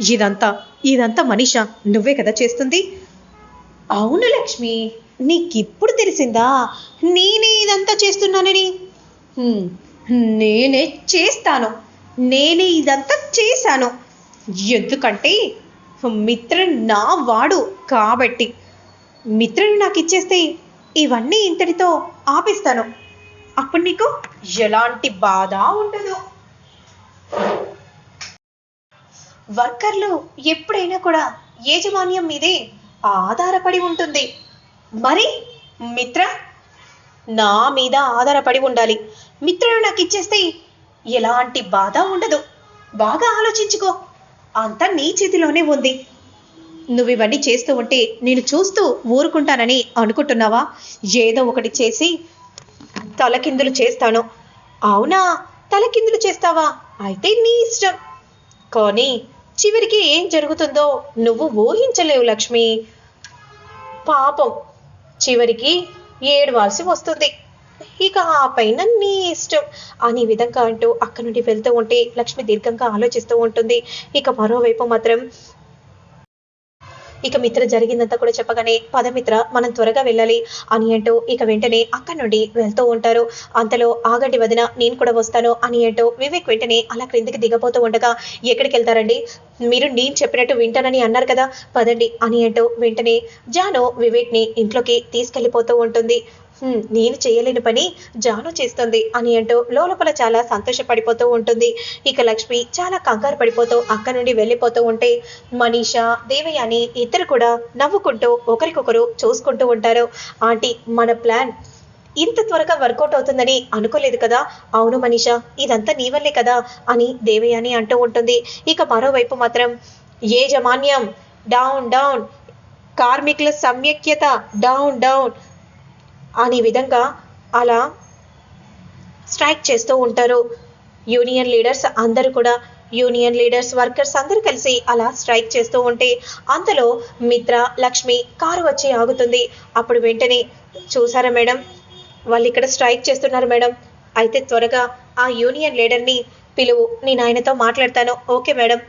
ఇదంతా ఇదంతా మనీషా నువ్వే కదా చేస్తుంది? అవును లక్ష్మి నీకిప్పుడు తెలిసిందా? నేనే ఇదంతా చేస్తున్నానని? నేనే చేస్తాను. నేనే ఇదంతా చేశాను. ఎందుకంటే మిత్రుడు నా వాడు కాబట్టి. మిత్రుడు నాకు ఇచ్చేస్తే ఇవన్నీ ఇంతటితో ఆపిస్తాను. అప్పుడు నీకు ఎలాంటి బాధ ఉండదు. వర్కర్లు ఎప్పుడైనా కూడా యాజమాన్యం మీదే ఆధారపడి ఉంటుంది. మరి మిత్ర? నా మీద ఆధారపడి ఉండాలి. మిత్రుడు నాకు ఇచ్చేస్తే ఎలాంటి బాధ ఉండదు. బాగా ఆలోచించుకో. అంతా నీ చేతిలోనే ఉంది. నువ్వు ఇవన్నీ చేస్తూ ఉంటే నేను చూస్తూ ఊరుకుంటానని అనుకుంటున్నావా? ఏదో ఒకటి చేసి తలకిందులు చేస్తాను. అవునా? తలకిందులు చేస్తావా? అయితే నీ ఇష్టం. కానీ చివరికి ఏం జరుగుతుందో నువ్వు ఊహించలేవు లక్ష్మి. పాపం. చివరికి ఏడవాల్సి వస్తుంది. ఇక ఆ పైన నీ ఇష్టం అనే విధంగా అంటూ అక్కడి నుండి వెళ్తూ ఉంటే లక్ష్మి దీర్ఘంగా ఆలోచిస్తూ ఉంటుంది. ఇక మరోవైపు మాత్రం ఇక మిత్ర జరిగిందంతా కూడా చెప్పగానే పదమిత్ర మనం త్వరగా వెళ్ళాలి. అని అంటూ ఇక వెంటనే అక్కడి నుండి వెళ్తూ ఉంటారు. అంతలో ఆగండి వదిన నేను కూడా వస్తాను. అని అంటూ వివేక్ వెంటనే అలా క్రిందికి దిగబోతూ ఉండగా ఎక్కడికి వెళ్తారండి? మీరు నేను చెప్పినట్టు వింటానని అన్నారు కదా పదండి. అని అంటూ వెంటనే జాను వివేక్ని ఇంట్లోకి తీసుకెళ్ళిపోతూ ఉంటుంది. నేను చేయలేని పని జాను చేస్తుంది అని అంటూ లోపల చాలా సంతోషపడిపోతూ ఉంటుంది. ఇక లక్ష్మి చాలా కంగారు పడిపోతూ అక్కడి నుండి వెళ్ళిపోతూ ఉంటే మనీషా దేవయాని ఇద్దరు కూడా నవ్వుకుంటూ ఒకరికొకరు చూసుకుంటూ ఉంటారు. ఆంటీ మన ప్లాన్ ఇంత త్వరగా వర్కౌట్ అవుతుందని అనుకోలేదు కదా. అవును మనీషా ఇదంతా నీ వల్లే కదా అని దేవయాని అంటూ ఉంటుంది. ఇక మరోవైపు మాత్రం ఏజమాన్యం డౌన్ డౌన్ కార్మికుల సమ్యక్యత డౌన్ డౌన్ అనే విధంగా అలా స్ట్రైక్ చేస్తూ ఉంటారు. యూనియన్ లీడర్స్ అందరూ కూడా యూనియన్ లీడర్స్ వర్కర్స్ అందరూ కలిసి అలా స్ట్రైక్ చేస్తూ ఉంటే అంతలో మిత్ర లక్ష్మి కారు వచ్చి ఆగుతుంది. అప్పుడు వెంటనే చూసారా మేడం? వాళ్ళు ఇక్కడ స్ట్రైక్ చేస్తున్నారు మేడం. అయితే త్వరగా ఆ యూనియన్ లీడర్ని పిలువు నేను ఆయనతో మాట్లాడతాను. Okay madam.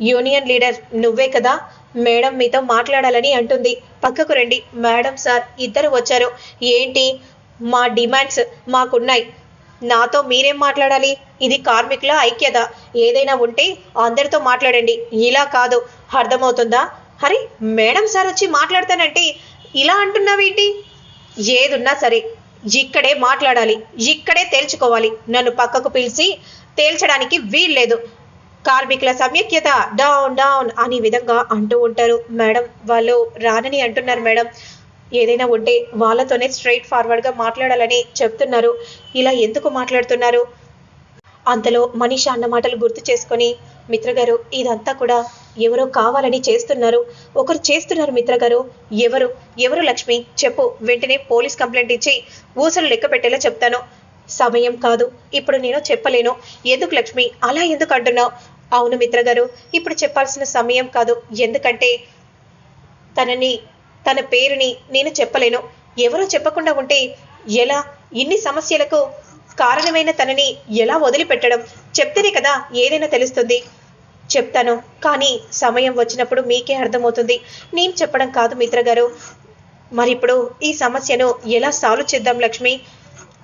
యూనియన్ లీడర్ నువ్వే కదా? మేడం మీతో మాట్లాడాలని అంటుంది. పక్కకు రండి. మేడం సార్ ఇద్దరు వచ్చారు. ఏంటి? మా డిమాండ్స్ మాకున్నాయి. నాతో మీరేం మాట్లాడాలి? ఇది కార్మికుల ఐక్యత. ఏదైనా ఉంటే అందరితో మాట్లాడండి. ఇలా కాదు. అర్థమవుతుందా? అరే మేడం సార్ వచ్చి మాట్లాడతానంటే ఇలా అంటున్నావేంటి? ఏదున్నా సరే ఇక్కడే మాట్లాడాలి. ఇక్కడే తేల్చుకోవాలి. నన్ను పక్కకు పిలిచి తేల్చడానికి వీల్లేదు. కార్మికుల సమైక్యత డౌన్ డౌన్ అనే విధంగా అంటూ ఉంటారు. మేడం వాళ్ళు రానని అంటున్నారు మేడం. ఏదైనా ఉంటే వాళ్ళతోనే స్ట్రైట్ ఫార్వర్డ్గా మాట్లాడాలని చెప్తున్నారు. ఇలా ఎందుకు మాట్లాడుతున్నారు? అంతలో మనీషా అన్న మాటలు గుర్తు చేసుకొని మిత్రగారు ఇదంతా కూడా ఎవరో కావాలని చేస్తున్నారు. ఒకరు చేస్తున్నారు మిత్రగారు ఎవరు? ఎవరు లక్ష్మి? చెప్పు. వెంటనే పోలీస్ కంప్లైంట్ ఇచ్చి ఊసలు లెక్క పెట్టేలా చెప్తాను. సమయం కాదు. ఇప్పుడు నేను చెప్పలేను. ఎందుకు లక్ష్మి? అలా ఎందుకు అంటున్నావు? అవును మిత్రగారు ఇప్పుడు చెప్పాల్సిన సమయం కాదు. ఎందుకంటే తనని తన పేరుని నేను చెప్పలేను. ఎవరో చెప్పకుండా ఉంటే ఎలా? ఇన్ని సమస్యలకు కారణమైన తనని ఎలా వదిలిపెట్టడం? చెప్తేనే కదా ఏదైనా తెలుస్తుంది. చెప్తాను కానీ సమయం వచ్చినప్పుడు మీకే అర్థమవుతుంది. నేను చెప్పడం కాదు మిత్ర గారు మరి ఇప్పుడు ఈ సమస్యను ఎలా సాల్వ్ చేద్దాం లక్ష్మి?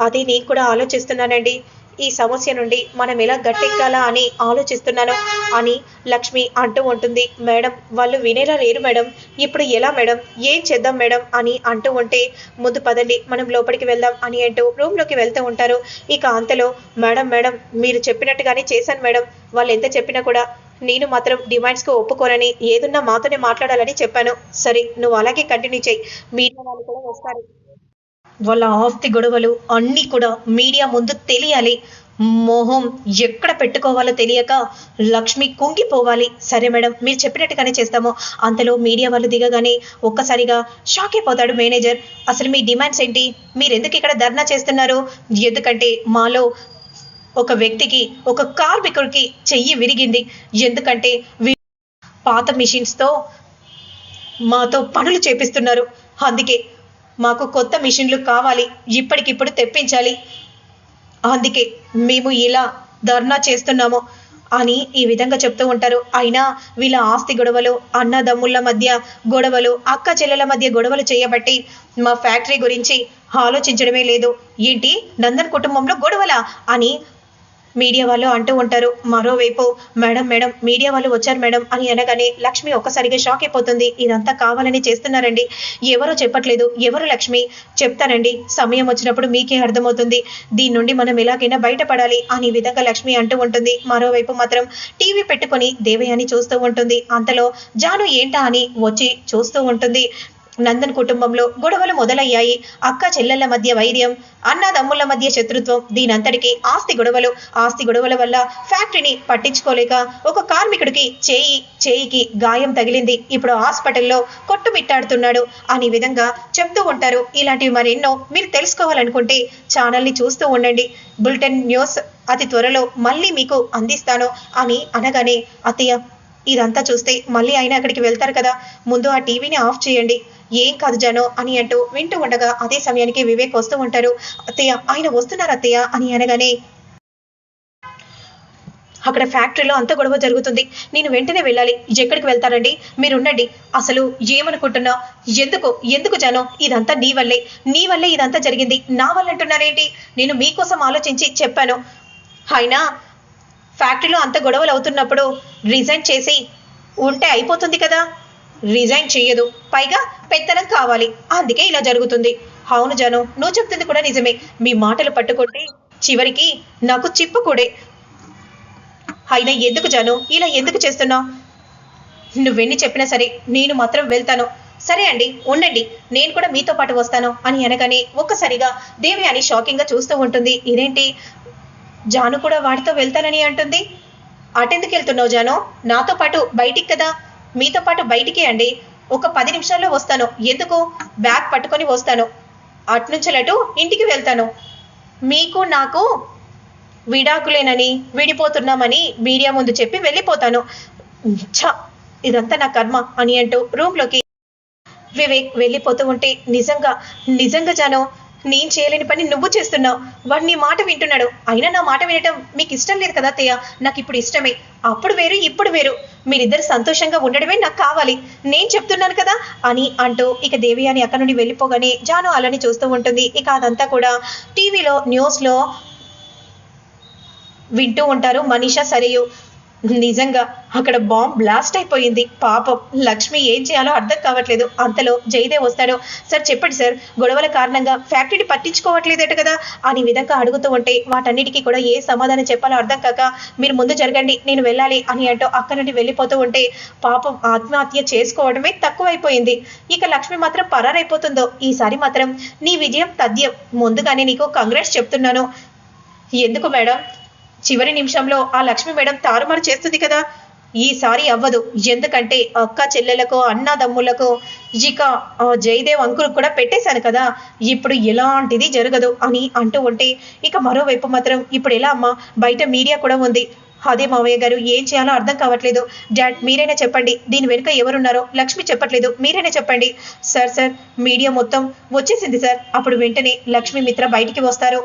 అది నేను కూడా ఆలోచిస్తున్నానండి. ఈ సమస్య నుండి మనం ఎలా గట్టెక్కాలా అని ఆలోచిస్తున్నాను. అని లక్ష్మి అంటూ ఉంటుంది. మేడం వాళ్ళు వినేలా లేరు మేడం. ఇప్పుడు ఎలా మేడం? ఏం చేద్దాం మేడం? అని అంటూ ఉంటే ముందు పదండి మనం లోపలికి వెళ్దాం అని అంటూ రూమ్లోకి వెళ్తూ ఉంటారు. ఇక అంతలో మేడం మేడం మీరు చెప్పినట్టుగానే చేశాను మేడం. వాళ్ళు ఎంత చెప్పినా కూడా నేను మాత్రం డిమాండ్స్కి ఒప్పుకోనని ఏదున్నా మాతోనే మాట్లాడాలని చెప్పాను. సరే నువ్వు అలాగే కంటిన్యూ చేయి. మీడియా వాళ్ళు కూడా వస్తారు. వాళ్ళ ఆస్తి గొడవలు అన్నీ కూడా మీడియా ముందు తెలియాలి. మోహం ఎక్కడ పెట్టుకోవాలో తెలియక లక్ష్మి కుంగిపోవాలి. సరే మేడం మీరు చెప్పినట్టుగానే చేస్తాము. అంతలో మీడియా వాళ్ళు దిగగానే ఒక్కసారిగా షాక్ అయిపోతాడు మేనేజర్. అసలు మీ డిమాండ్స్ ఏంటి? మీరు ఎందుకు ఇక్కడ ధర్నా చేస్తున్నారు? ఎందుకంటే మాలో ఒక వ్యక్తికి ఒక కార్మికుడికి చెయ్యి విరిగింది. ఎందుకంటే పాత మిషన్స్తో మాతో పనులు చేపిస్తున్నారు. అందుకే మాకు కొత్త మిషన్లు కావాలి ఇప్పటికిప్పుడు తెప్పించాలి. అందుకే మేము ఇలా ధర్నా చేస్తున్నాము అని ఈ విధంగా చెప్తూ ఉంటారు. అయినా వీళ్ళ ఆస్తి గొడవలు అన్నదమ్ముళ్ళ మధ్య గొడవలు అక్క చెల్లెల మధ్య గొడవలు చేయబట్టి మా ఫ్యాక్టరీ గురించి ఆలోచించడమే లేదు. ఏంటి? నందన్ కుటుంబంలో గొడవలా? అని మీడియా వాళ్ళు అంటూ ఉంటారు మరోవైపు మేడం మేడం మీడియా వాళ్ళు వచ్చారు మేడం అని అనగానే లక్ష్మి ఒక్కసారిగా షాక్ అయిపోతుంది. ఇదంతా కావాలని చేస్తున్నారండి. ఎవరో చెప్పట్లేదు. ఎవరు లక్ష్మి? చెప్తానండి. సమయం వచ్చినప్పుడు మీకే అర్థమవుతుంది. దీని నుండి మనం ఎలాగైనా బయటపడాలి అని ఈ విధంగా లక్ష్మి అంటూ ఉంటుంది. మరోవైపు మాత్రం టీవీ పెట్టుకొని దేవయాని చూస్తూ ఉంటుంది. అంతలో జాను ఏంటా అని వచ్చి చూస్తూ ఉంటుంది. నందన్ కుటుంబంలో గొడవలు మొదలయ్యాయి. అక్క చెల్లెళ్ళ మధ్య వైర్యం అన్నదమ్ముల మధ్య శత్రుత్వం దీనంతటికి ఆస్తి గొడవలు. ఆస్తి గొడవల వల్ల ఫ్యాక్టరీని పట్టించుకోలేక ఒక కార్మికుడికి చేయి చేయికి గాయం తగిలింది. ఇప్పుడు హాస్పిటల్లో కొట్టుమిట్టాడుతున్నాడు. అని విధంగా చెప్తూ ఉంటారు. ఇలాంటివి మరెన్నో మీరు తెలుసుకోవాలనుకుంటే ఛానల్ని చూస్తూ ఉండండి. బులెటిన్ న్యూస్ అతి త్వరలో మళ్ళీ మీకు అందిస్తాను అని అనగానే అతయ్య ఇదంతా చూస్తే మళ్ళీ ఆయన అక్కడికి వెళ్తారు కదా. ముందు ఆ టీవీని ఆఫ్ చేయండి. ఏం కాదు జనో అని అంటూ వింటూ ఉండగా అదే సమయానికి వివేక్ వస్తూ ఉంటారు. అత్తయ్య ఆయన వస్తున్నారు అత్తయ్య అని అనగానే అక్కడ ఫ్యాక్టరీలో అంత గొడవ జరుగుతుంది. నేను వెంటనే వెళ్ళాలి. ఎక్కడికి వెళ్తారండి? మీరు ఉండండి అసలు ఏమనుకుంటున్నా ఎందుకు? ఎందుకు జనం? ఇదంతా నీ వల్లే. నీ వల్లే ఇదంతా జరిగింది. నా వల్ల అంటున్నారేంటి నేను మీకోసం ఆలోచించి చెప్పాను. అయినా ఫ్యాక్టరీలో అంత గొడవలు అవుతున్నప్పుడు రిజైన్ చేసి ఉంటే అయిపోతుంది కదా. రిజైన్ చేయదు. పైగా పెత్తనం కావాలి. అందుకే ఇలా జరుగుతుంది. అవును జను నువ్వు చెప్తుంది కూడా నిజమే. మీ మాటలు పట్టుకుంటే చివరికి నాకు చిప్పుకూడే అయినా ఎందుకు జాను? ఇలా ఎందుకు చేస్తున్నావు? నువ్వెన్ని చెప్పినా సరే నేను మాత్రం వెళ్తాను. సరే అండి ఉండండి. నేను కూడా మీతో పాటు వస్తాను అని అనగానే ఒక్కసారిగా దేవి అని షాకింగ్గా చూస్తూ ఉంటుంది. ఇదేంటి? జాను కూడా వాడితో వెళ్తానని అంటుంది. అటెందుకు వెళ్తున్నావు జాను? నాతో పాటు బయటికి కదా? మీతో పాటు బయటికి అండి. ఒక పది నిమిషాల్లో వస్తాను. ఎందుకు? బ్యాగ్ పట్టుకొని వస్తాను. అటు ఇంటికి వెళ్తాను. మీకు నాకు విడాకులేనని విడిపోతున్నామని మీడియా ముందు చెప్పి వెళ్ళిపోతాను. ఛ! ఇదంతా నా కర్మ అని అంటూ రూమ్లోకి వివేక్ వెళ్ళిపోతూ ఉంటే నిజంగా నిజంగా జాను నేను చేయలేని పని నువ్వు చేస్తున్నావు. వాడు నీ మాట వింటున్నాడు. అయినా నా మాట వినటం మీకు ఇష్టం లేదు కదా తయ్య నాకు ఇప్పుడు ఇష్టమే. అప్పుడు వేరు ఇప్పుడు వేరు. మీరిద్దరు సంతోషంగా ఉండడమే నాకు కావాలి. నేను చెప్తున్నాను కదా? అని అంటూ ఇక దేవి అని అక్కడ నుండి వెళ్ళిపోగానే జాను అలాని చూస్తూ ఉంటుంది. ఇక అదంతా కూడా టీవీలో న్యూస్లో వింటూ ఉంటారు. మనీషా సరియు. నిజంగా అక్కడ బాంబ్ బ్లాస్ట్ అయిపోయింది. పాపం లక్ష్మి ఏం చేయాలో అర్థం కావట్లేదు. అంతలో జయదేవ్ వస్తాడు. సార్ చెప్పండి సార్. గొడవల కారణంగా ఫ్యాక్టరీని పట్టించుకోవట్లేదట కదా? అని విధంగా అడుగుతూ ఉంటే వాటన్నిటికీ కూడా ఏ సమాధానం చెప్పాలో అర్థం కాక మీరు ముందు జరగండి నేను వెళ్ళాలి అని అంటూ అక్కడ నుండి వెళ్ళిపోతూ ఉంటే పాపం ఆత్మహత్య చేసుకోవడమే తక్కువైపోయింది. ఇక లక్ష్మి మాత్రం పరారైపోతుందో? ఈసారి మాత్రం నీ విజయం తథ్యం. ముందుగానే నీకు కంగ్రెస్ చెప్తున్నాను. ఎందుకు మేడం? చివరి నిమిషంలో ఆ లక్ష్మి మేడం తారుమారు చేస్తుంది కదా. ఈసారి అవ్వదు. ఎందుకంటే అక్క చెల్లెలకు అన్నదమ్ములకు ఇక జయదేవ్ అంకుల్ కూడా పెట్టేశాను కదా. ఇప్పుడు ఎలాంటిది జరగదు అని అంటూ ఉంటే ఇక మరోవైపు మాత్రం ఇప్పుడు ఎలా అమ్మా? బయట మీడియా కూడా ఉంది. అదే మావయ్య గారు ఏం చేయాలో అర్థం కావట్లేదు. డాడ్ మీరైనా చెప్పండి. దీని వెనుక ఎవరున్నారో లక్ష్మి చెప్పట్లేదు. మీరైనా చెప్పండి. సార్ సార్ మీడియా మొత్తం వచ్చేసింది సార్. అప్పుడు వెంటనే లక్ష్మి మిత్ర బయటికి వస్తారు.